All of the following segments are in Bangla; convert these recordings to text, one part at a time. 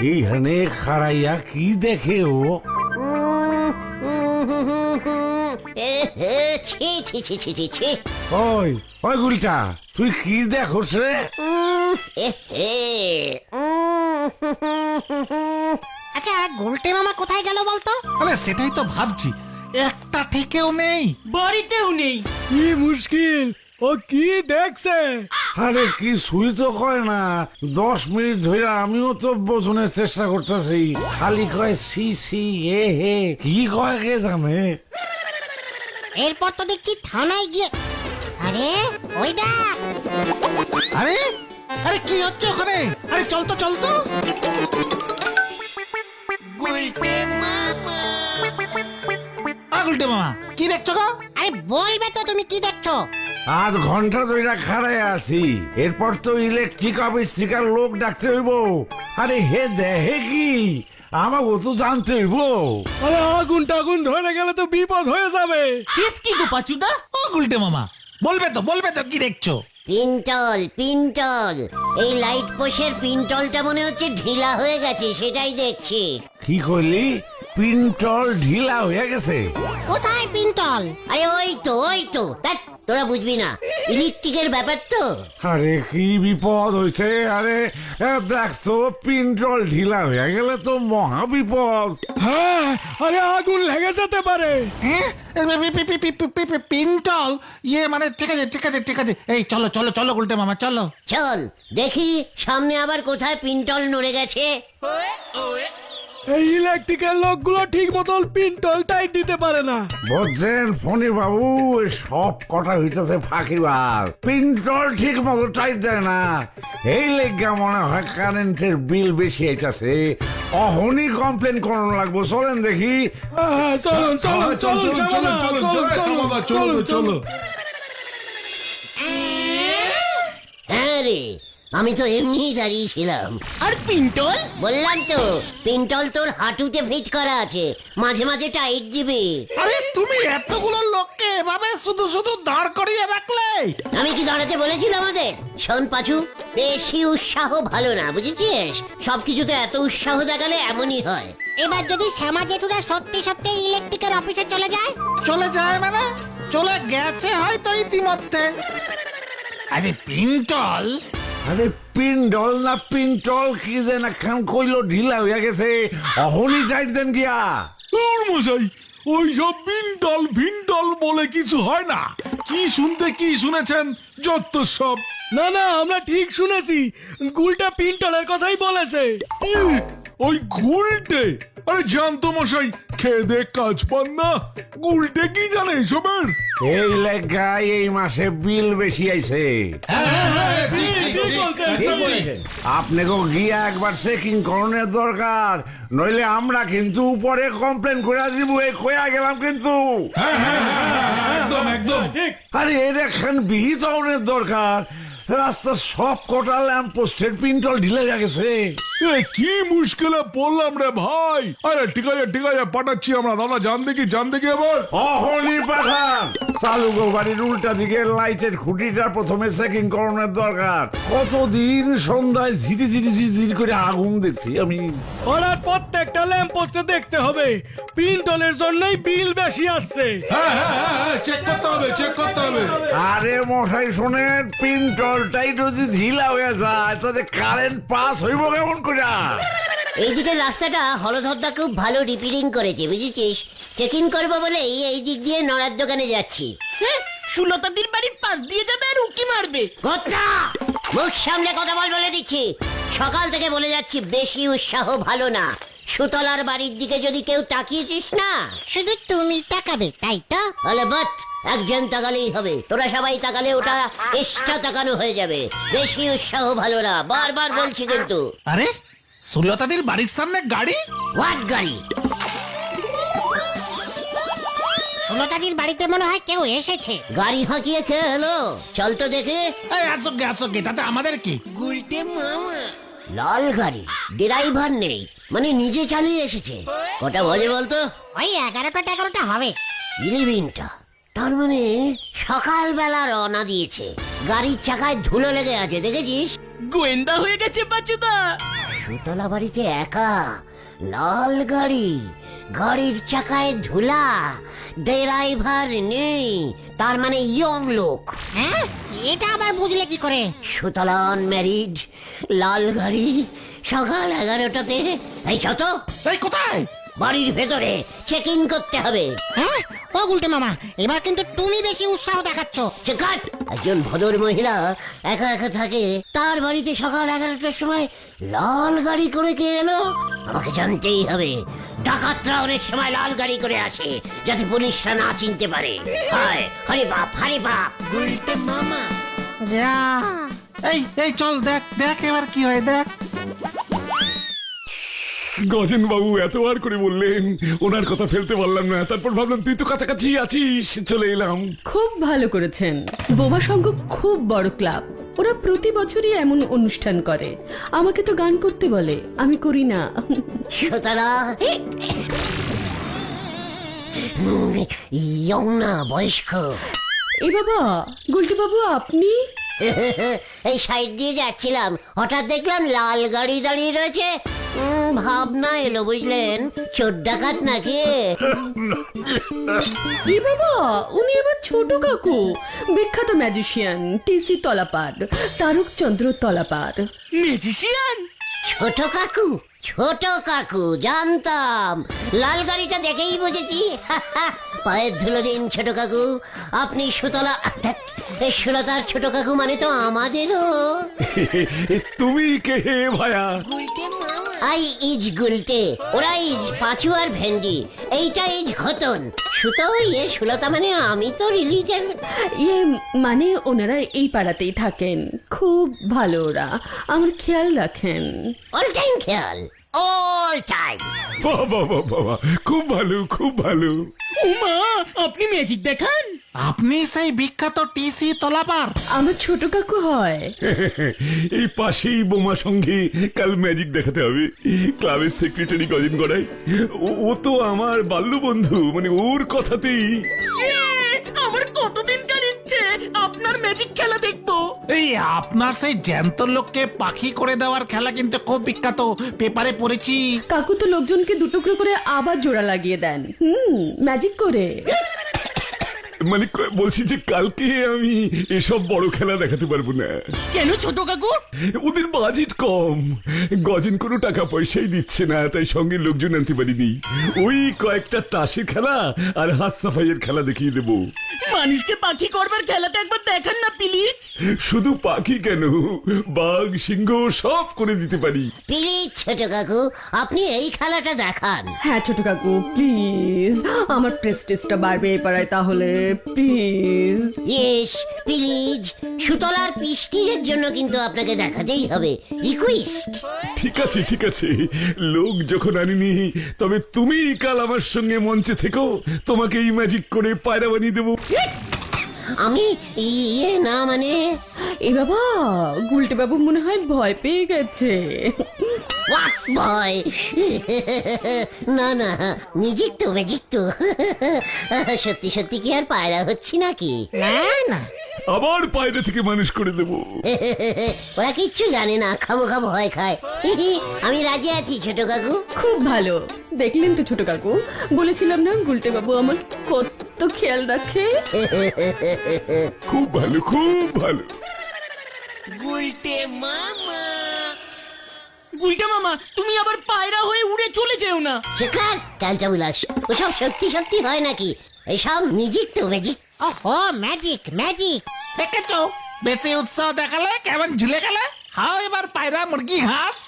এইখানে খাড়াইয়া কি দেখে ও? ছি ছি ছি ছি ছি ছি। ওই ওই গুলটা তুই কি দেখোস রে? উম, এ হে উম, হুম, হুম, হুম, হুম। আচ্ছা গোলটে মামা কোথায় গেল বলতো? আরে সেটাই তো ভাবছি। একটা ঠিকেও নেই। বাড়িতেও নেই। কি মুশকিল! ও কি দেখছে? আরে কি সুই তো কয় না। দশ মিনিট ধরে আমিও তো বোঝনের চেষ্টা করতেছি। খালি কয় সি সি এ হে। কি কয় কে জানে? এরপর তো দেখছি থানায় গিয়ে আরে ওই দেখ। আরে? আরে কি হচ্ছে ওখানে? আরে চল তো চল তো। আগুলটে মামা কি দেখছ গো? আরে বলবে তো তুমি কি দেখছ? আধ ঘণ্টা ধরে খাড়ায় আছি। এরপর তো ইলেকট্রিক অফিস থেকে লোক ডাকতে হইব। আরে হে দেহে কি? আমাকে তো জানতে হইব। আরে আগুন টাগুন ধরে গেলে তো বিপদ হয়ে যাবে। কেস কি গো পাচুদা? আগুলটে মামা বলবে তো বলবে তো কি দেখছ? পিন্টল পিন্টল। এই লাইট পোষের পিন্টলটা মনে হচ্ছে ঢিলা হয়ে গেছে সেটাই দেখছি। কি করলি? পিন্টল ঢিলা হয়ে গেছে। কোথায় পিন্টল? আরে ওই তো ওই তো। ধ্যাৎ, তোরা বুঝবি না। ইলেকট্রিকের ব্যাপার তো। আরে কি বিপদ হয়েছে? আরে এ, দেখ তো পিন্টল ঢিলা হয়ে গেলে তো মহা বিপদ। হ্যাঁ আরে আগুন লেগে যেতে পারে। হ্যাঁ? এ, পি- পি- পি- পি- পি- পি- পি- পিন্টল? ইয়ে মানে ঠিক আছে ঠিক আছে ঠিক আছে। এই চলো চলো চলো উল্টে মামা চলো। চল দেখি সামনে আবার কোথায় পিন্টল নড়ে গেছে। এই ইলেকট্রিক্যাল লোকগুলো ঠিক মতন পিন্টল টাইট দিতে পারে না। বুঝছেন ফণি বাবু এই সব কটা হইতেছে ফাঁকিবাজ পিন্টল ঠিক মতো টাইট দেয় না। এই লেগা মনে হয় কারেন্টের বিল বেশি আইতাছে। অহনি কমপ্লেন করানো লাগবো চলেন দেখি। চলো চলো চলো চলো চলো চলো চলো হ্যাঁ রে আমি তো এমনিই দাঁড়িয়েছিলাম আর পিন্টল? বললাম তো পিন্টল তোর হাঁটুতে ফিট করা আছে। মাঝে মাঝে টাইট দিবি। আরে তুমি এতগুলো লোককে এভাবে শুধু শুধু দাঁড় করিয়ে রাখলে? আমি কি দাঁড়াতে বলেছিলাম আমাদের শোন পাচু বেশি উৎসাহ ভালো না বুঝেছিস? সবকিছুতে এত উৎসাহ দেখালে এমনই হয়। এবার যদি শ্যামা জেঠুরা সত্যি সত্যি ইলেকট্রিকের অফিসে চলে যায়? চলে যায় মানে? চলে গেছে হয়তো ইতিমধ্যে। আরে পিন্টল আরে পিন্ডল না পিন্টল কি দেন খান কইলো ঢিলা হয়ে গেছে। অহনি টাইট দেন গিয়া। তোর মশাই ওই সব বিন্ডল ভিন্ডল বলে কিছু হয় না। কি শুনতে কি শুনেছেন? যত সব। না না আমরা ঠিক শুনেছি। গুলটা পিন্টলের কথাই বলেছে। ওই গুলটে? আরে জানতো মশাই খেয়ে দে কাজ পান না। গুলটে কি জানে এসবের? এই লেগায় এই মাসে বিল বেশি আইছে। ঠিক বলছেন, আপনাকেও গিয়া একবার চেকিং করণের দরকার। নইলে আমরা কিন্তু উপরে কমপ্লেন করে দিব এই কয়া গেলাম কিন্তু। একদম একদম। ঠিক আরে এর এখন বিহিত দরকার। রাস্তার সব কটা ল্যাম্প পোস্টের পিন্টল ঢিলে গেছে। এ কি মুশকিলে পড়লাম রে ভাই? আরে ঠিক আছে ঠিক আছে পাঠাচ্ছি আমরা। দাদা জান দেখি জান দেখি আবার। অহনি পাঠান চালু গো বাড়ির উল্টা দিকে লাইটের খুঁটিটা প্রথমে চেকিং করণের দরকার। কতদিন সন্ধ্যায় ঝিরি ঝিরি ঝিরি করে আগুন দেখছি আমি। ওনার প্রত্যেকটা ল্যাম্প পোস্টে দেখতে হবে। পিন্টলের জন্যই বিল বেশি আসছে। হ্যাঁ হ্যাঁ হ্যাঁ চেক করতে হবে চেক করতে হবে। আরে মশাই শোনেন পিন্টলটাই যদি ঢিলা হয়ে যায় তাতে কারেন্ট পাস হইব কেমন করে এইদিকে রাস্তাটা হলধরদা খুব ভালো রিপেয়ারিং করেছে বুঝেছিস? চেক ইন করব বলে এই দিক দিয়ে নড়ার দোকানে যাচ্ছি। হ্যাঁ সুলতাদির বাড়ির পাশ দিয়ে যাবে আর উকি মারবে। গোত্রা মুখ সামনে কথা বল বলে দিচ্ছি। সকাল থেকে বলে যাচ্ছি বেশি উৎসাহ ভালো না। সুতলার বাড়ির দিকে যদি কেউ তাকিয়েছিস না? শুধু তুমি তাকাবে তাই তো? তাহলে বাট একজন তাকালেই হবে। তোরা সবাই তাকালে ওটা এক্সট্রা তাকানো হয়ে যাবে। বেশি উৎসাহ ভালো না। বারবার বলছি কিন্তু। আরে সুলতাদির বাড়ির সামনে গাড়ি? হোয়াট গাড়ি? ষোলোটাদির বাড়িতে মনে হয় কেউ এসেছে। গাড়ি হাঁকিয়ে খেয়ে হলো চল তো দেখে। এই আসো গে আসো গে তাতে আমাদের কি? লাল গাড়ি ড্রাইভার নেই মানে নিজে চালিয়ে এসেছে। কটা বাজে বলতো? ওই এগারোটা এগারোটা হবে। ইলিভিনটা তার মানে সকালবেলা রওনা দিয়েছে। গাড়ির চাকায় ধুলো লেগে আছে দেখেছিস? গোয়েন্দা হয়ে গেছে পাচুদা সুতলা বাড়িতে একা লাল গাড়ি গাড়ির চাকায় ধুলা ড্রাইভার নেই তার মানে ইয়ং লোক। হ্যাঁ এটা আবার বুঝলে কি করে? সুতলা ম্যারিড লাল গাড়ি সকাল এগারোটাতে। এই ছত এই কোথায়? বাড়ির ভেতরে চেক ইন করতে হবে। হ্যাঁ ও গুলটে মামা এবার কিন্তু তুমি বেশি উৎসাহ দেখাচ্ছ। চেকার একজন ভদর মহিলা একা একা থাকে তার বাড়িতে সকাল এগারোটার সময় লাল গাড়ি করে কে এলো? আমাকে জানতেই হবে। ডাকাতরা অনেক সময় লাল গাড়ি করে আসে যাতে পুলিশরা না চিনতে পারে। হায় হরে বাপ হরে বাপ। যা। এই এই চল দেখ দেখ এবার কি হয় দেখ। গজেন বাবু এতবার করে বললেন। ওনার কথা ফেলতে পারলাম না। তারপর ভাবলাম তুই তো কাছাকাছি আছিস চলে এলাম। খুব ভালো করেছেন। বোমা সংঘ খুব বড় ক্লাব। ওরা প্রতি বছরই এমন অনুষ্ঠান করে। আমাকে তো গান করতে বলে আমি করি না। সুতরা ইয়ং না বয়স্ক। এ বাবা গুলটি বাবু আপনি? এই সাইড দিয়ে যাচ্ছিলাম। হঠাৎ দেখলাম লাল গাড়ি দাঁড়িয়ে রয়েছে। উম, ভাবনা এলো বুঝলেন? চোর ডাকাত নাকি? এ বাবা উনি আবার ছোট কাকু। বিখ্যাত magician TC Talapar Tarak Chandra Talapar magician? ছোট কাকু ছোট কাকু জানতাম। লাল গাড়িটা দেখেই বুঝেছি। পায়ের ধুলো দিন ছোট কাকু। আপনি সুতলা ধ্যাৎ, এই সুলতার ছোট কাকু মানে তো আমাদেরও। তুমি কে ভায়া? আই ইজ গুলটে ওরা ইজ পাঁচু আর ভেন্ডি এইটা ইজ ঘতন। সুতো ইয়ে সুলতা মানে আমি তো রিলিজেন। ইয়ে মানে ওনারা এই পাড়াতেই থাকেন খুব ভালো ওরা আমার খেয়াল রাখেন। অল টাইম খেয়াল। অল টাইম বাবা বাবা খুব ভালো খুব ভালো। উমা আপনি ম্যাজিক দেখান। আপনি সেই বিখ্যাত টিসি তলাপার আমার ছোট কাকু হয়। এই পাশেই বোমা সঙ্গে কাল ম্যাজিক দেখাতে হবে। ক্লাবের সেক্রেটারি গজেন গড়াই। ও- ও তো আমার বাল্য বন্ধু মানে ওর কথাতেই। আমার ইচ্ছে আপনার ম্যাজিক খেলা দেখব। এই আপনার সেই জ্যান্ত লোককে পাখি করে দেওয়ার খেলা কিন্তু খুব বিখ্যাত। পেপারে পড়েছি। কাকু তো লোকজনকে দুটুকরো করে আবার জোড়া লাগিয়ে দেন। হুম ম্যাজিক করে। মানে বলছি যে কালকে আমি এসব বড় খেলা দেখাতে পারব না। কেন ছোট কাকু? ওদের বাজেট কম। গজেন কোনো টাকা পয়সাই দিচ্ছে না তাই সঙ্গে লোকজন আনতে পারিনি। ওই কয়েকটা তাসের খেলা আর হাত সাফাইয়ের খেলা দেখিয়ে দেবো। মানুষকে পাখি করবার খেলাতে একবার দেখান না প্লিজ। শুধু পাখি কেন? বাঘ সিংহ সব করে দিতে পারি। প্লিজ ছোট কাকু আপনি এই খেলাটা দেখান। হ্যাঁ ছোট কাকু প্লিজ। আমার প্রেস্টিজটা বাড়বে এই পাড়ায় তাহলে। প্লিজ ইয়েস প্লিজ সুতলার পিস্টিজের জন্য কিন্তু আপনাকে দেখাতেই হবে। রিকোয়েস্ট ঠিক আছে ঠিক আছে। লোক যখন আনিনি তবে তুমি কাল আমার সঙ্গে মঞ্চে থেকো। তোমাকে এই ম্যাজিক করে পায়রা বানিয়ে দেবো। আমি ইয়ে না মানে এ বাবা গুলটে বাবু মনে হয় ভয় পেয়ে গেছে। হোয়াট বয় না না মিজিক তো ম্যাজিক তো সত্যি সত্যি কি আর পায়রা হচ্ছি নাকি? না না। আবার পায়রা থেকে মানুষ করে দেবো। ওরা কিচ্ছু জানে না খাব খাব ভয় খায়। আমি রাজি আছি ছোট কাকু। খুব ভালো। দেখলেন তো ছোট কাকু বলেছিলাম না গুলটে বাবু আমার কত খেয়াল রাখে? খুব ভালো খুব ভালো। গুলটা মামা তুমি আবার পায়রা হয়ে উড়ে চলে যেও না। শেখার ক্যালটা বিলাস ওসব সত্যি সত্যি হয় নাকি? এইসব মিজিক তো ম্যাজিক ওহো ম্যাজিক ম্যাজিক দেখেছ? বেশি উৎসাহ দেখালে কেমন ঝুলে গেলে? হাও এবার পায়রা মুরগি হাঁস।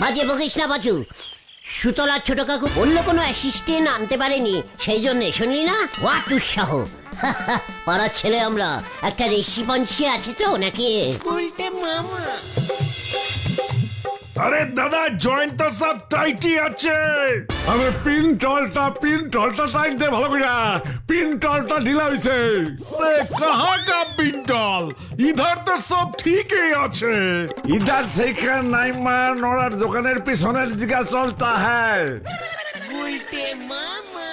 বাজে বকিস না বাচু। সুতলার ছোট কাকু অন্য কোনো অ্যাসিস্ট্যান্ট আনতে পারেনি। সেই জন্য শুনলি না? হোয়াট উৎসাহ। পাড়ার ছেলে আমরা। একটা রেসিপন্সি আছে তো নাকি? আরে দাদা জয়েন্ট তো সব টাইটই আছে। আরে পিন টলটা পিন টলটা টাইট দে ভালো করে। পিন টলটা ঢিলা হইছে। আরে কাহা কা পিন টল ইধার তো সব ঠিকই আছে। ইধার থেকে নাইমা নড়ার দোকানের পিছনের দিকে চলতা হ্যায়। গুলতে মামা।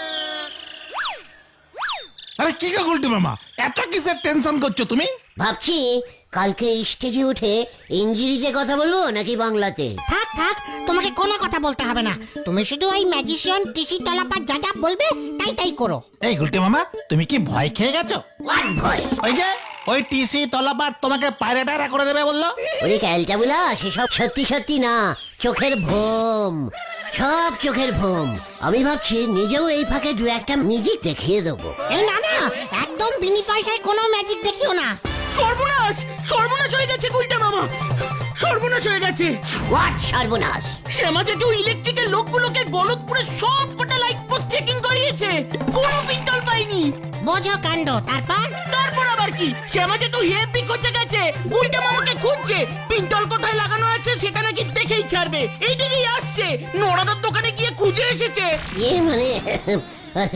আরে কি কা গুলতে মামা? এত কিসের টেনশন করছ তুমি? ভাবছি কালকে স্টেজে উঠে ইঞ্জিরিতে কথা বলব নাকি বাংলাতে? থাক থাক তোমাকে কোনো কথা বলতে হবে না। তুমি শুধু ওই ম্যাজিশিয়ান টিসি তলাপার যা যা বলবে তাই তাই করো। এই গুলটে মামা তুমি কি ভয় খেয়ে গেছো? ভয়? ওই যে ওই টিসি তলাপার তোমাকে পায়রাটারা করে দেবে বলল। ওরে ক্যালটা বুলা সেসব সত্যি সত্যি না চোখের ভোম সব চোখের ভোম। আমি ভাবছি নিজেও এই ফাঁকে দু একটা মিউজিক দেখিয়ে দেবো। এই না না একদম বিনি পয়সায় কোনো ম্যাজিক দেখিও না। সর্বনাশ! সর্বনাশ হয়ে গেছে গুলটা মামা! সর্বনাশ হয়ে গেছে! হোয়াট সর্বনাশ? শ্যামা জেঠু ইলেকট্রিকের লোকগুলোকে গলতপুরে সব কটা লাইট পোস্ট চেকিং করিয়েছে। কোনো পিস্তল পাইনি। বোঝো কাণ্ড তারপর? তারপর আবার কি? শ্যামা জেঠু হেপি খোঁজে গেছে। গুলটা মামাকে খুঁজছে। পিস্তল কোথায় লাগানো আছে সেটা নাকি দেখেই ছাড়বে। এইদিকেই আসছে। নোড়াদার দোকানে গিয়ে খুঁজে এসেছে। ইয়ে মানে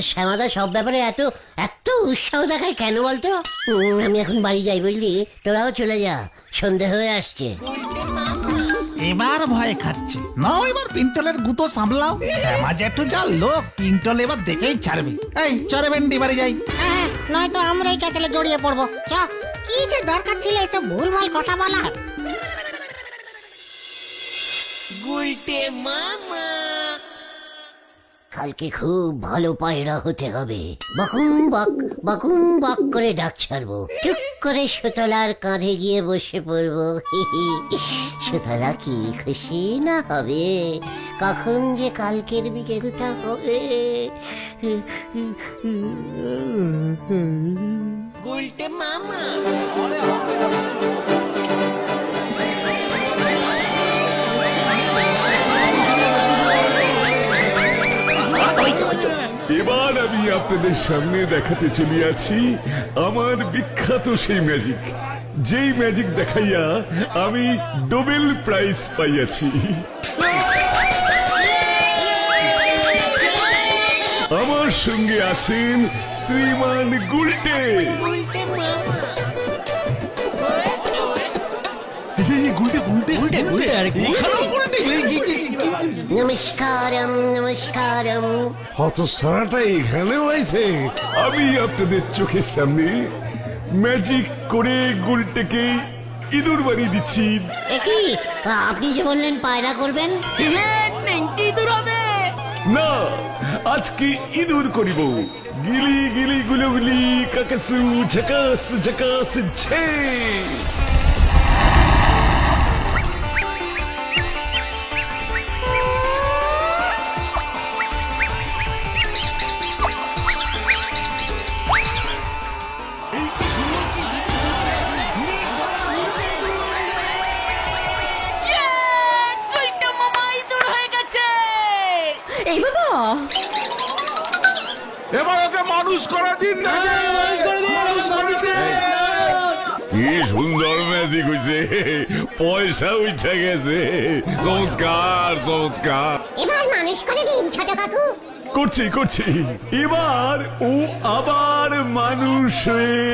শ্যামাদা সব ব্যাপারে এত এত উৎসাহ দেখায় কেন বলতো? উম, আমি এখন বাড়ি যাই বুঝলি। তোরাও চলে যা সন্ধে হয়ে আসছে। এবার ভয় খাচ্ছে। না এবার পিন্টলের গুতো সামলাও। শ্যামা জেঠু যা লোক পিন্টল এবার দেখেই ছাড়বে। এই চরে ভেন্ডি বাড়ি যাই। হ্যাঁ নয়তো আমরা এই ক্যাচলে জড়িয়ে পড়ব। চ কি যে দরকার ছিল একটু ভুলভাল কথা বলার। কালকে খুব ভালো পায়রা হতে হবে। বকুম বক বকুম বক করে ডাক ছাড়বো। চুপ করে সুতলার কাঁধে গিয়ে বসে পড়ব। সুতলা কি খুশি না হবে? কখন যে কালকের বিকেলটা হবে? এবার আমি আপনাদের সামনে দেখাতে চলিয়াছি আমার বিখ্যাত সেই ম্যাজিক যেই ম্যাজিক দেখাইয়া আমি নোবেল প্রাইজ পাইয়াছি। আমার সঙ্গে আছেন শ্রীমান গুলটে। নমস্কারম নমস্কারম। হতসারাটা এখানে হয়েছে আমি আপনাদের চোখের সামনে ম্যাজিক করে গুলটেকে ইঁদুর বানিয়ে দিচ্ছি। একই আপনি যে বললেন পায়রা করবেন? নেংটি দূর হবে। না আজকে ইঁদুর করিব। গিলি গিলি গুলগুলি কাকাসু ঝকাস ঝকাস ছে ম্যাজিক হইছে পয়সা উঠে গেছে। চমৎকার চমৎকার। এবার মানুষ করে দিন ছোট কাকু। করছি করছি। এবার ও আবার মানুষ হয়ে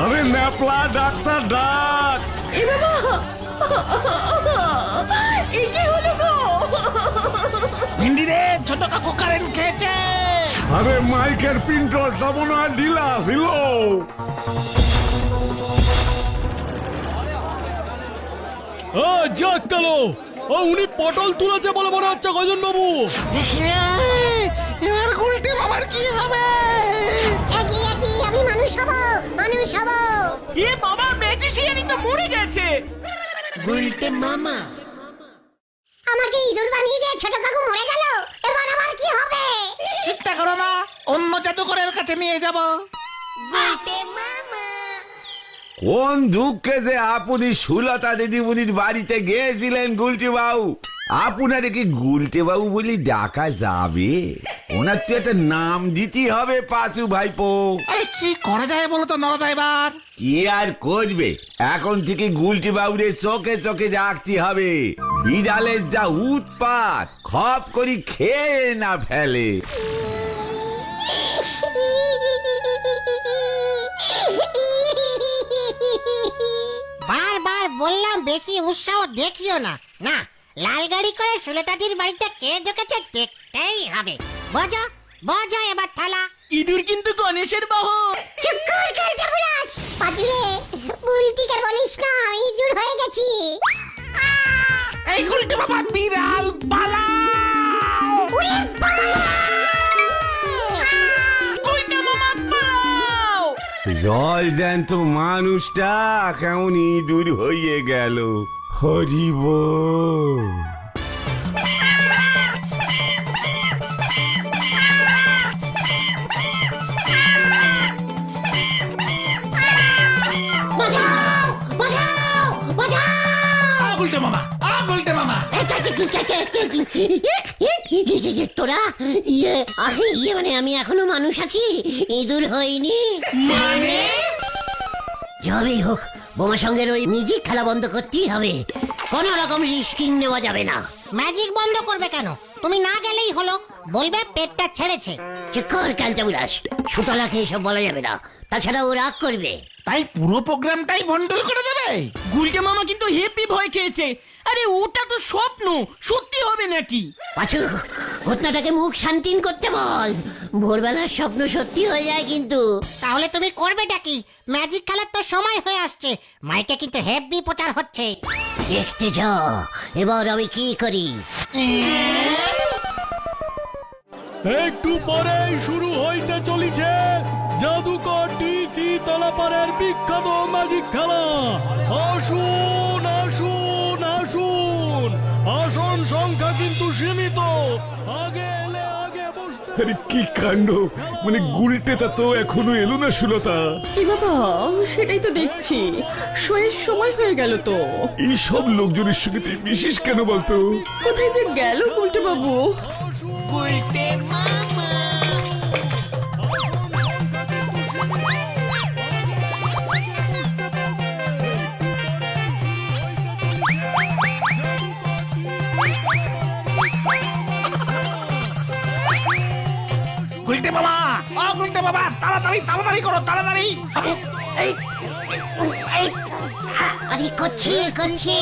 আরে ন্যাপলা ডাক্তার ডাক। বাবা! ভেন্ডি রে ছোট কাকু কারেন্ট খেয়েছে। আরে মাইকের পিন্টলটা মনে হয় ঢিলা ছিল। ও যাক গেল। ও উনি পটল তুলেছে বলে মনে হচ্ছে গজন বাবু এবার গুলটে মামার কি হবে? একই একই আমি মানুষ হব মানুষ হব। এ বাবা ম্যাজিশিয়ানই তো মরে গেছে। আমাকে ইঁদুর বানিয়ে দিয়ে ছোট কাকু মরে গেল। এবার আমার কি হবে? চিন্তা করো না অন্য জাদুকরের কাছে নিয়ে যাব। কোন দুঃখে যে আপনি সুলতা দিদিমণির বাড়িতে গিয়েছিলেন গুলটি বাবু আপনারে কি গুলটে বাবু বলি ডাকা যাবে? ওনার তো একটা নাম দিতে হবে পাশু ভাইপো। আরে কি করা যায় বলো তো নরদা এবার? কি আর করবে? এখন থেকে গুলটি বাবুরে চোখে চোখে রাখতে হবে। বিড়ালের যা উৎপাত খপ করি খেয়ে না ফেলে। বারবার বললাম বেশি উৎসাহ দেখিও না। না লাল গাড়ি করে সুলেতাদির বাড়িতে কে ঢুকেছে দেখতেই হবে। বাজা বাজা এবার ঠালা। ইঁদুর কিন্তু গণেশের বাহন খেলতে বুলাস পাজুরে বুলটিকে বলিস না ইঁদুর হয়ে গেছি। এই গুলটে বাবা বিড়াল পালা। জল জ্যান্ত মানুষটা কেমন ইঁদুর হয়ে গেল। হরিব। তোরা? ইয়ে আরে ইয়ে মানে আমি এখনও মানুষ আছি। ইঁদুর হইনি। মানে? যেভাবেই হোক বোমা সঙ্গের ওই মিউজিক খেলা বন্ধ করতেই হবে। কোন রকম রিস্কিং নেওয়া যাবে না। ম্যাজিক বন্ধ করবে কেন? তুমি না গেলেই হলো। বলবে পেটটা ছেড়েছে। চিক্কর ক্যালটা বুলাস সুতলাকে এসব বলা যাবে না। তাছাড়া ও রাগ করবে। তাই পুরো প্রোগ্রামটাই ভন্ডল করে দেবে? গুলটা মামা কিন্তু হেপি ভয় খেয়েছে। আরে ওটা তো স্বপ্ন। সত্যি হবে নাকি? পাচু ঘটনাটাকে মুখ শান্তিন করতে বল। ভোরবেলার স্বপ্ন সত্যি হয়ে যায় কিন্তু। তাহলে তুমি করবেটা কি? ম্যাজিক খেলার তো সময় হয়ে আসছে। মাইকে কিন্তু হেভি প্রচার হচ্ছে। দেখতে যা এবার আমি কি করি? একটু পরেই শুরু হইতে চলিছে জাদুকর টিসি তলাপাড়ের বিখ্যাত ম্যাজিক খেলা। আসুন আসুন। আসুন। আসন সংখ্যা কিন্তু সীমিত। আগে এলে আগে বসতে আরে কি কাণ্ড? মানে গুলটেটা তো এখনও এলো না সুলতা। এ বাবা সেটাই তো দেখছি। শোয়ের সময় হয়ে গেল তো। এই সব লোকজনের সঙ্গে তুই বিশেষ কেন বলতো? কোথায় যে গেল গুলটে বাবু? গুলটে তাড়াতাড়ি তাড়াতাড়ি করো তাড়াতাড়ি। আরে করছি করছি।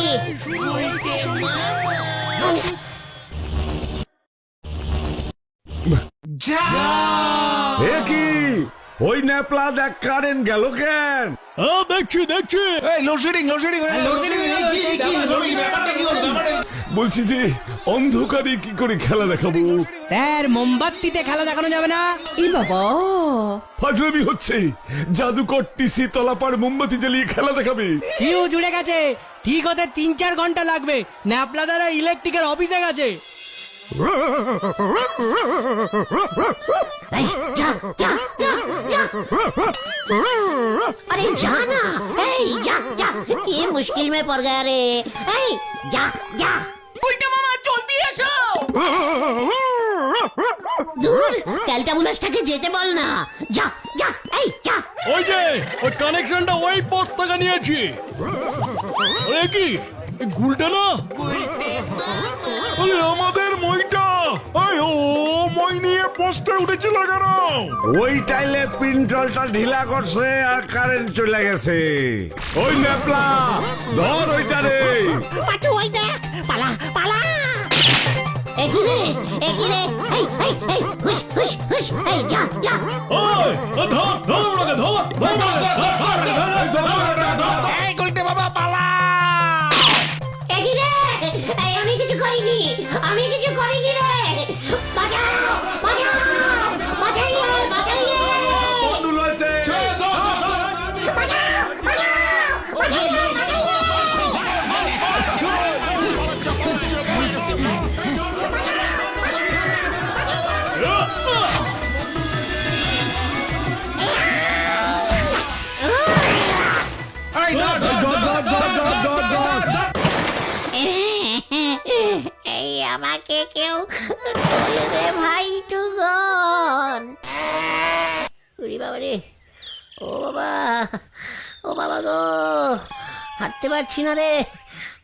যা! এ কি? ওই ন্যাপলা দেখ কারেন্ট গেল কেন? হ্যাঁ দেখছি দেখছি। এই লোডশেডিং লোডশেডিং বলছি যে অন্ধকারে কি করে খেলা দেখাবো স্যার মোমবাতিতে খেলা দেখানো যাবে না এ বাবা ফাজলামি হচ্ছে জাদুকর টিসি তলাপার মোমবাতি জ্বালিয়ে খেলা দেখাবে ফিউ জুড়ে গেছে ঠিক হতে তিন চার ঘন্টা লাগবে ন্যাপলা দ্বারা ইলেকট্রিকের অফিসে গেছে এই, যা যা যা যা अरे जाना ए जा जा ये मुश्किल में पड़ गया रे ए जा जा উল্টা মামা জলদি এসো! দূর ক্যালটাবুলাসটাকে যেতে বল না। যা যা এই যা। ওই যে ওই কানেকশনটা ওই পোস্ট থেকে নিয়েছি। আরে কি গুলটা না? আমাদের মইটা। আয় ও। নিয়ে পোস্টে উঠেছিল কেন ওই টাইলে পিন্টলটা ঢিলা করছে আর কারেন্ট চলে গেছে ওই ন্যাপলা ধর ওইটা রে পাচু ওই দেখ পালা পালা এগিরে এগিরে এই এই এই হুশ হুশ হুশ এই যা যা ওই ধর ধর ওটাকে ধর ধর এই গুলটে বাবা পালা এগিরে আমি কিছু করিনি আমি কিছু কেউ তোলে রে ভাই উরি বাবা রে। ও বাবা ও বাবা গো। হাঁটতে পারছি না রে।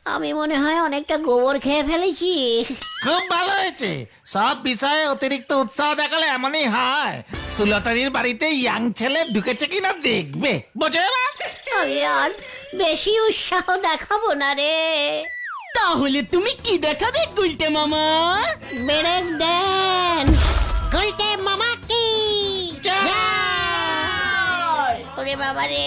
আমি মনে হয় অনেকটা গোবর খেয়ে ফেলেছি। খুব ভালো হয়েছে। সব বিষয়ে অতিরিক্ত উৎসাহ দেখালে এমনই হয়। সুলতানির বাড়িতে ইয়াং ছেলে ঢুকেছে কিনা দেখবে। বোঝো এবার। আমি আর বেশি উৎসাহ দেখাবো না রে। তাহলে তুমি কি দেখাবে গুলটে মামা? ব্রেক দেন। গুলটে মামা কি? জয়! ওরে বাবা রে